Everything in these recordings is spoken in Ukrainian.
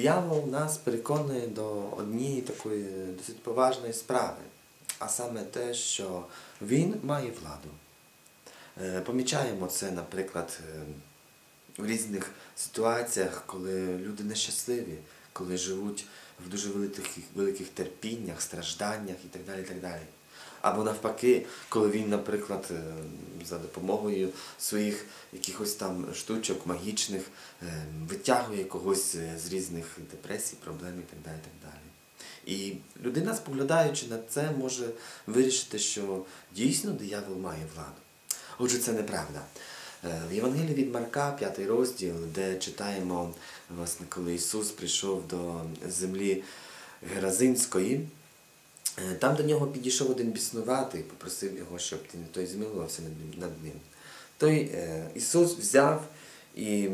Диявол нас переконує до однієї такої досить поважної справи, а саме те, що він має владу. Е, Помічаємо це, наприклад, е, в різних ситуаціях, коли люди нещасливі, коли живуть в дуже великих, великих терпіннях, стражданнях і так далі. і так далі. Або навпаки, коли він, наприклад, е, за допомогою своїх якихось там штучок магічних е, витягує когось е, з різних депресій, проблем і так далі. так далі. І людина, споглядаючи на це, може вирішити, що дійсно диявол має владу. Отже, це неправда. В Євангелії від Марка, 5 розділ, де читаємо, власне, коли Ісус прийшов до землі Геразинської, там до нього підійшов один біснуватий, попросив його, щоб той змилувався над ним-. Той е, Ісус взяв і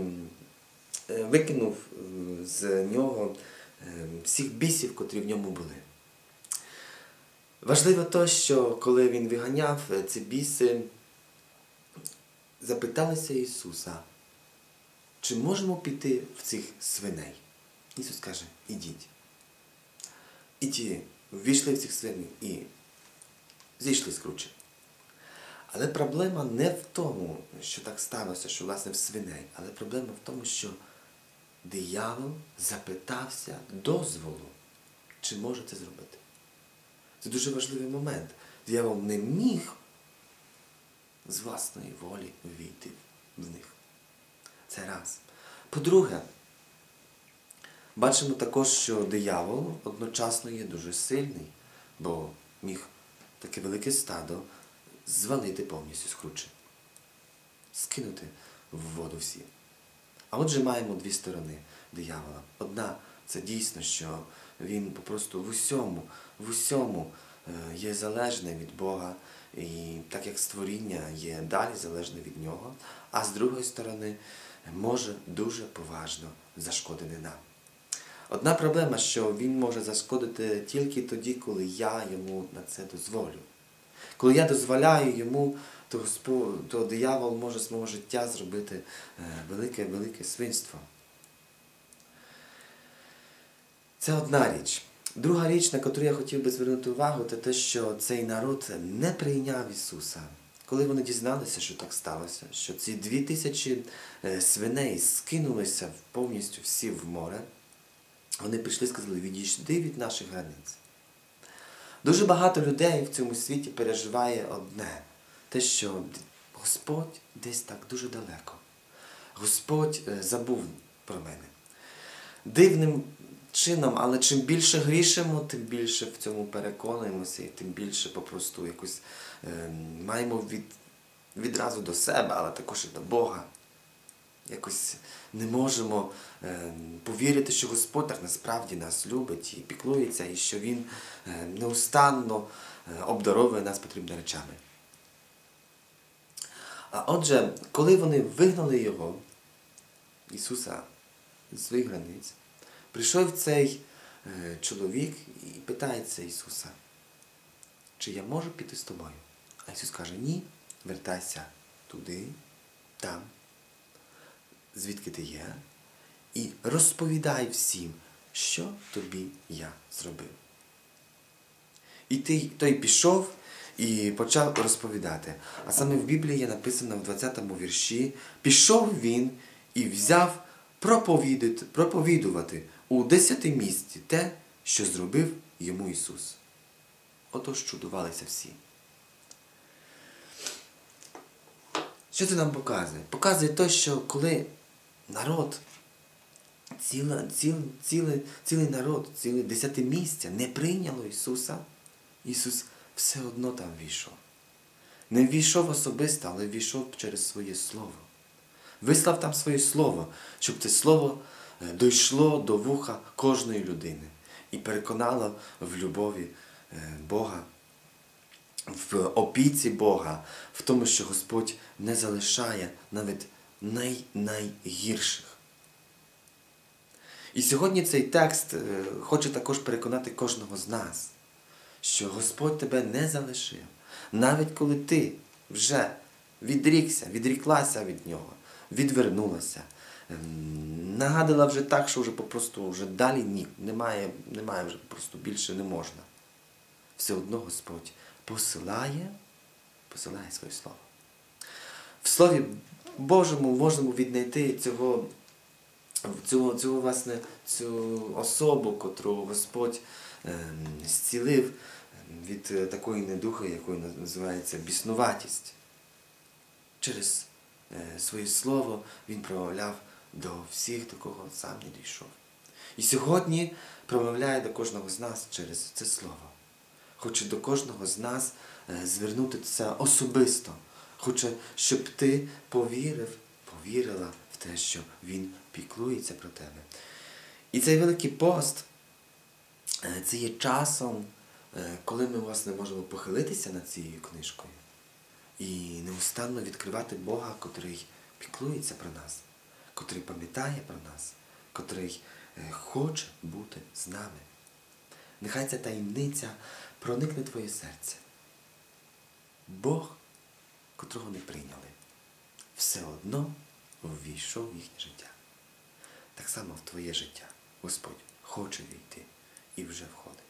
е, викинув е, з нього е, всіх бісів, котрі в ньому були. Важливо те, що коли він виганяв е, ці біси, запиталися Ісуса, чи можемо піти в цих свиней? Ісус каже, ідіть. І ввійшли в цих свиней і зійшли з кручі. Але проблема не в тому, що так сталося, що власне в свиней, але проблема в тому, що диявол запитався дозволу, чи може це зробити. Це дуже важливий момент. Диявол не міг з власної волі війти в них. Це раз. По-друге, бачимо також, що диявол одночасно є дуже сильний, бо міг таке велике стадо звалити повністю з скинути в воду всі. А отже маємо дві сторони диявола. Одна це дійсно, що він попросту в усьому, в усьому е, є залежний від Бога, і так як створіння є далі залежне від нього, а з другої сторони може дуже поважно зашкодити нам. Одна проблема, що він може зашкодити тільки тоді, коли я йому на це дозволю. Коли я дозволяю йому, то, Господь, то диявол може з мого життя зробити велике-велике свинство. Це одна річ. Друга річ, на яку я хотів би звернути увагу, це те, що цей народ не прийняв Ісуса. Коли вони дізналися, що так сталося, що ці дві тисячі е, свиней скинулися повністю всі в море, вони прийшли і сказали, відійшли від наших границь. Дуже багато людей в цьому світі переживає одне, те, що Господь десь так дуже далеко. Господь е, забув про мене. Дивним чином, але чим більше грішимо, тим більше в цьому переконуємося і тим більше попросту якось е, маємо від, відразу до себе, але також і до Бога. Якось не можемо е, повірити, що Господь так насправді нас любить і піклується, і що Він е, неустанно е, обдаровує нас потрібними речами. А отже, коли вони вигнали Його, Ісуса, з своїх границь, прийшов цей чоловік і питається Ісуса, чи я можу піти з тобою? А Ісус каже, ні, вертайся туди, там, звідки ти є, і розповідай всім, що тобі я зробив. І той, той пішов і почав розповідати. А саме в Біблії є написано в 20-му вірші, пішов він і взяв проповідувати у десяти місці те, що зробив йому Ісус. Отож чудувалися всі. Що це нам показує? Показує те, що коли народ, ціла, ціл, цілий, цілий народ, ціле десятимістя не прийняло Ісуса, Ісус все одно там війшов. Не війшов особисто, але війшов через своє Слово. Вислав там своє Слово, щоб це Слово е, дійшло до вуха кожної людини і переконало в любові е, Бога, в опіці Бога, в тому, що Господь не залишає навіть най-найгірших. І сьогодні цей текст е, хоче також переконати кожного з нас, що Господь тебе не залишив, навіть коли ти вже відрікся, відріклася від Нього, відвернулася, ем, нагадала вже так, що вже попросту вже далі ні. Немає, немає вже просто більше не можна. Все одно Господь посилає, посилає своє слово. В Слові Божому можемо віднайти цього, цього, цього власне, цю особу, котру Господь ем, зцілив ем, від е, такої недухи, якою називається біснуватість. Через е, своє слово він промовляв до всіх, до кого сам не дійшов. І сьогодні промовляє до кожного з нас через це слово. Хоче до кожного з нас е, звернути це особисто. Хоче, щоб ти повірив, повірила в те, що Він піклується про тебе. І цей Великий пост е, це є часом, е, коли ми власне можемо похилитися над цією книжкою і неустанно відкривати Бога, котрий піклується про нас, котрий пам'ятає про нас, котрий е, хоче бути з нами. Нехай ця таємниця проникне твоє серце. Бог, котрого не прийняли, все одно ввійшов в їхнє життя. Так само в твоє життя Господь хоче війти і вже входить.